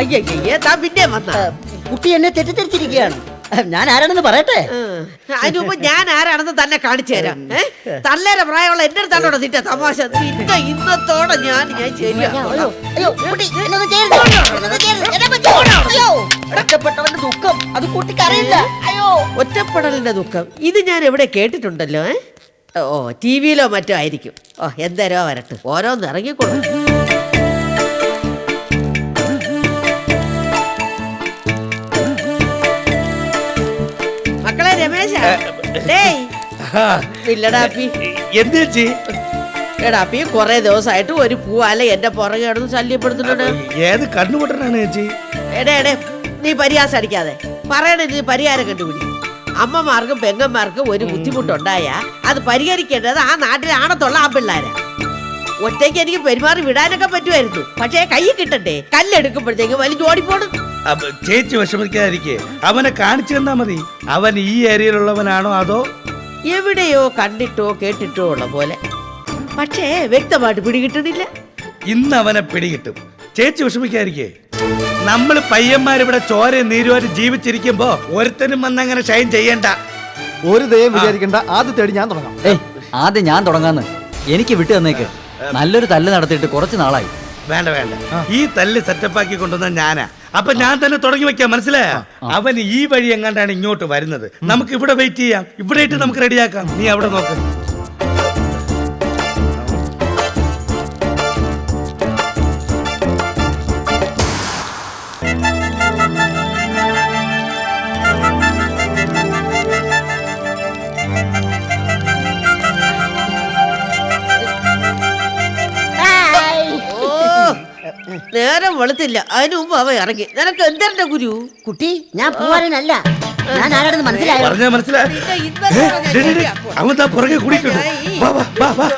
അയ്യയ്യേ, താൻ പിന്നെ വന്ന. കുട്ടി എന്നെ തെറ്റിദ്ധരിച്ചിരിക്കുകയാണ്. ഞാൻ ആരാണെന്ന് പറയട്ടെ? അതിനുമ്പ് ഞാൻ ആരാണെന്ന് തന്നെ കാണിച്ചു തരാം. തല്ലേരെ പ്രായമുള്ള എന്റെ അടുത്താണോ നിന്റെ തമാശ? പിന്നെ ഇന്നത്തോടെ ഞാൻ ഞാൻ കുട്ടി, ഒറ്റപ്പെട്ടവന്റെ ദുഃഖം. അത് കുട്ടിക്ക് അറിയില്ല. അയ്യോ. ഒറ്റപ്പെടലിന്റെ ദുഃഖം. ഇത് ഞാൻ എവിടെ കേട്ടിട്ടുണ്ടല്ലോ ഓ ടി വിയിലോ മറ്റോ ആയിരിക്കും. ഓ എന്തരോ വരട്ടെ. ഓരോന്ന് ഇറങ്ങിക്കൊള്ളു. ഇല്ലടാപ്പി എന്ത് ചേച്ചി? എടാപ്പി കുറെ ദിവസമായിട്ട് ഒരു പൂവാല എന്റെ പുറകെ കിടന്ന് ശല്യപ്പെടുത്തുന്നുണ്ട് ഏത് കണ്ണുപൊട്ടനാണ് ചേച്ചി? എടേ എടേ നീ പരിഹാസം അടിക്കാതെ. പറയണ നീ പരിഹാരം കണ്ടുപിടി. അമ്മമാർക്കും പെങ്ങന്മാർക്കും ഒരു ബുദ്ധിമുട്ടുണ്ടായ അത് പരിഹരിക്കേണ്ടത് ആ നാട്ടിലെ ആണത്തുള്ള ആ പിള്ളേരാ. ഒറ്റയ്ക്ക് എനിക്ക് പെരുമാറി വിടാനൊക്കെ പറ്റുമായിരുന്നു. പക്ഷേ കൈ കിട്ടണ്ടേ? കല്ലെടുക്കുമ്പോഴത്തേക്ക് വലിഞ്ഞോടിപ്പോണം ചേച്ചി വിഷമിക്കാതിരിക്കെ. അവനെ കാണിച്ചു തന്നാ മതി. അവൻ ഈ ഏരിയയിലുള്ളവനാണോ അതോ? എവിടെയോ കണ്ടിട്ടോ കേട്ടിട്ടോ ഉള്ള പോലെ. പക്ഷേ വ്യക്തമായിട്ട് പിടികിട്ടണില്ല ഇന്ന് അവനെ പിടികിട്ടും. ചേച്ചി വിഷമിക്കാതിരിക്കെ. നമ്മൾ പയ്യന്മാരിവിടെ ചോര നീരുവാരും ജീവിച്ചിരിക്കുമ്പോ ഒരുത്തനും വന്നങ്ങനെ ഷൈൻ ചെയ്യണ്ട. ഒരു ദയം വിചാരിക്കണ്ട. ആദ്യ തേടി ഞാൻ തുടങ്ങാം. ഏയ് ആദ്യം ഞാൻ തുടങ്ങാന്ന്. എനിക്ക് വിട്ടു തന്നേക്ക്. നല്ലൊരു തല്ല് നടത്തിയിട്ട് കുറച്ച് നാളായി. വേണ്ട വേണ്ട. ഈ തല്ല് സെറ്റപ്പാക്കി കൊണ്ടുവന്ന ഞാനാ. അപ്പൊ ഞാൻ തന്നെ തുടങ്ങി വെക്കാം മനസ്സിലായ? അവൻ ഈ വഴി എങ്ങാണ്ടാണ് ഇങ്ങോട്ട് വരുന്നത്? നമുക്ക് ഇവിടെ വെയിറ്റ് ചെയ്യാം. ഇവിടെ ഇട്ട് നമുക്ക് റെഡിയാക്കാം നീ അവിടെ നോക്ക്. നേരം വെളുത്തില്ല അതിനു മുമ്പ് അവ ഇറങ്ങി നിനക്ക് എന്തെന്റെ ഗുരു കുട്ടി ഞാൻ പോവാനല്ല ഞാൻ ആരാണെന്ന് മനസ്സിലായോ പറഞ്ഞാ മനസ്സിലായി. അവൻ താ പുറകെ കുടിക്കുന്നു വാ വാ വാ വാ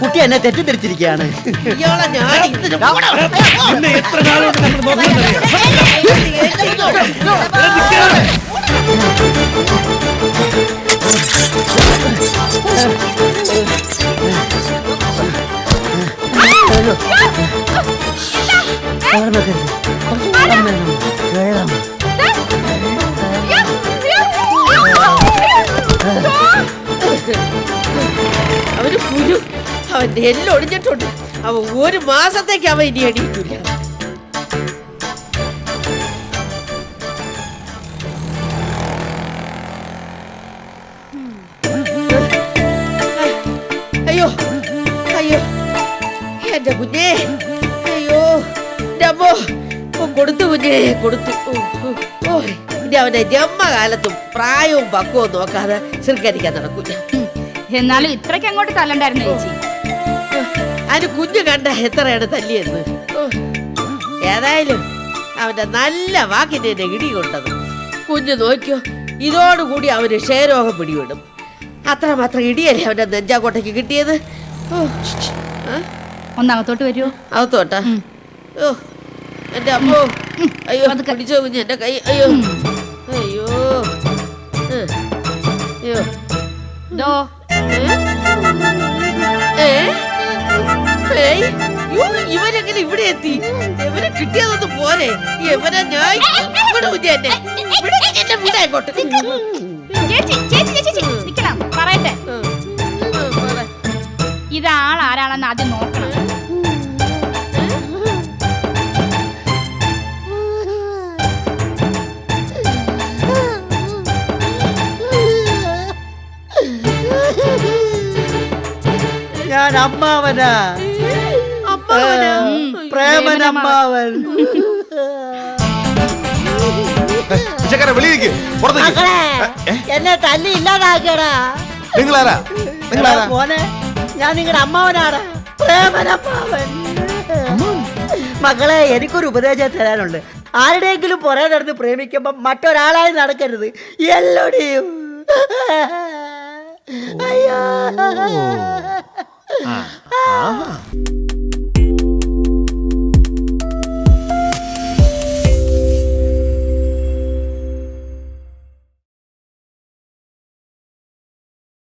കുട്ടി എന്നെ തെറ്റിദ്ധരിച്ചിരിക്കുകയാണ് ഇയാളെ ഞാൻ നോക്കുന്നറിയാം അവന് കുരു അവൻ എല്ലാം ഒടിഞ്ഞിട്ടുണ്ട്. അവൻ ഒരു മാസത്തേക്ക് അവൻ ഇനി അടിയിട്ടില്ല എന്റെ കുഞ്ഞേ. അയ്യോ അമ്മോ. ഓ, കൊടുത്തു കുഞ്ഞേ കൊടുത്തു. ഓ, ഇനി അവന്റെ ജന്മകാലത്തും പ്രായവും പക്വവും നോക്കാതെ ശൃംഗരിക്കാൻ നടക്കൂല. എന്നാലും ഇത്രയ്ക്ക് അങ്ങോട്ട് തല്ലണ്ടായിരുന്നു ചേച്ചി. അതിന് കുഞ്ഞു കണ്ട എത്രയാണ് തല്ലിയെന്ന്. ഏതായാലും അവന്റെ നല്ല വാക്കിന്റെ എന്നെ ഇടി കൊണ്ടത്. കുഞ്ഞു നോക്കിയോ ഇതോടുകൂടി അവന് ക്ഷയരോഗം പിടിവിടും അത്രമാത്രം ഇടിയല്ലേ അവന്റെ നെഞ്ചാക്കോട്ടയ്ക്ക് കിട്ടിയത്? ഓ, ആ, ഒന്നകത്തോട്ട് വരുമോ അകത്തോട്ടാ? ഓ എന്റെ അമ്മോ. അയ്യോ അത് കടിച്ചോ കുഞ്ഞ് എന്റെ കൈ. അയ്യോ. അയ്യോ. അയ്യോ. ഇവനെങ്ങനെ ഇവിടെ എത്തി? എവരെ കിട്ടിയതൊന്ന് പോരെ. എവരെ ഞാൻ ഇവിടെ കുഞ്ഞെ എന്നെ? ഇവിടെ എന്നെ വിടാ ഇങ്ങോട്ട്. ചേച്ചി നിക്കണം. പറയട്ടെ. ഇത് ആരാണെന്ന് ആദ്യം നോക്കണം ഞാൻ അമ്മാവനാ. പ്രേമനമ്മാവൻ വെളിയിലേക്ക് പുറത്തേക്ക്. എന്നെ തല്ലി ഇല്ലാതാക്കടാ നിങ്ങളാരാ? നിങ്ങളാരാ? മോനെ ഞാൻ നിങ്ങളുടെ അമ്മാവനാണ്. പ്രേമനപ്പാവൻ മക്കളെ എനിക്കൊരു ഉപദേശം തരാനുണ്ട്. ആരുടെയെങ്കിലും പുറകെ നടന്ന് പ്രേമിക്കുമ്പോ മറ്റൊരാളായി നടക്കരുത്. എല്ലോടെയും. അയ്യോ.